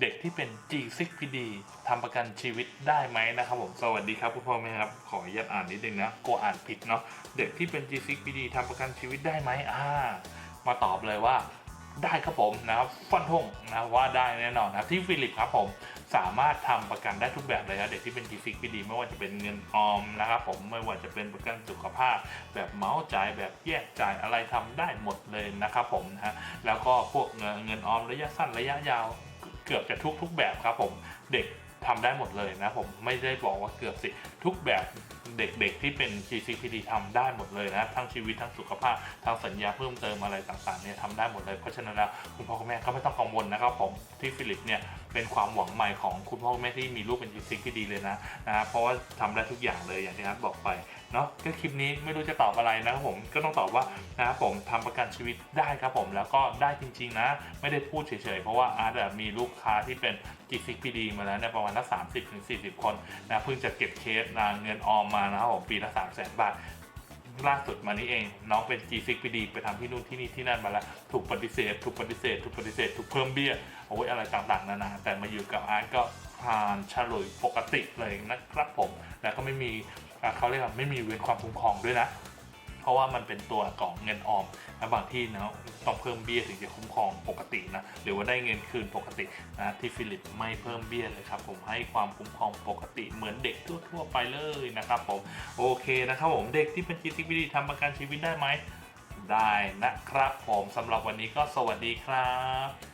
เด็กที่เป็น G6PD ทำประกันชีวิตได้ไหมนะครับผม สวัสดีครับคุณพ่อแม่ครับ ขออนุญาตอ่านนิดนึงนะกลัวอ่านผิดเนาะ เด็กที่เป็น G6PD ทำประกันชีวิตได้ไหมอ่า มาตอบเลยว่าได้ครับผมนะครับฟันธงนะว่าได้แน่นอนนะที่ฟิลิปครับผมสามารถทำประกันได้ทุกแบบเลยนะเด็กที่เป็น G6PD ไม่ว่าจะเป็นเงินออมนะครับผมไม่ว่าจะเป็นประกันสุขภาพ แบบเมาส์จ่ายแบบแยกจ่ายอะไรทำได้หมดเลยนะครับผมนะฮะแล้วก็พวกเงินเงินออมระยะสั้นระยะยาว เกือบจะทุกทุกแบบครับผมเด็กทำได้หมดเลยนะผมไม่ได้บอกว่าเกือบสิทุกแบบเด็กๆที่เป็น GCPD ทำได้หมดเลยนะ ทั้งชีวิตทั้งสุขภาพทั้งสัญญาเพิ่มเติมอะไรต่างๆเนี่ยทำได้หมดเลยเพราะฉะนั้นแล้วคุณพ่อคุณแม่ก็ไม่ต้องกังวลนะครับผมที่ฟิลิปเนี่ย เป็นความหวังใหม่ของคุณพ่อคุณแม่ที่มีลูกเป็น GCPD เลยนะนะเพราะว่าทำได้ทุกอย่างเลยอย่างที่นัทบอกไปเนาะก็คลิปนี้ไม่รู้จะตอบอะไรนะครับผมก็ต้องตอบว่านะครับผมทำประกันชีวิตได้ครับผมแล้วก็ได้จริง ๆ นะ ไม่ได้พูดเฉยๆ เพราะว่าอาร์ตมีลูกค้าที่เป็น g 6 p d มาแล้วเนี่ยประมาณละ30ถึง40คนนะเพิ่งจะเก็บเคสนะเงินออมมานะครับผมปีละ3 0 0 0 0 0บาท ล่าสุดมานี้เอง น้องเป็น g 6 p d ไปทำที่นู่นที่นี่ที่นั่นมาแล้วถูกปฏิเสธ ถูกปฏิเสธ ถูกปฏิเสธ ถูกเพิ่มเบี้ยโอ้ยอะไรต่างๆนานาแต่มาอยู่กับอาร์ตก็ผ่านฉลุยปกติเลยนะครับผม แล้วก็ไม่มีเขาเรียกว่าไม่มีเว้นความคุ้มครองด้วยนะ เพราะว่ามันเป็นตัวของเงินออมและบางที่นะต้องเพิ่มเบี้ยถึงจะคุ้มครองปกตินะหรือว่าได้เงินคืนปกตินะที่ฟิลิปไม่เพิ่มเบี้ยเลยครับผมให้ความคุ้มครองปกติเหมือนเด็กทั่วๆไปเลยนะครับผมโอเคนะครับผมเด็กที่เป็น GCPD ทำประกันชีวิตได้ไหมได้นะครับผมสำหรับวันนี้ก็สวัสดีครับ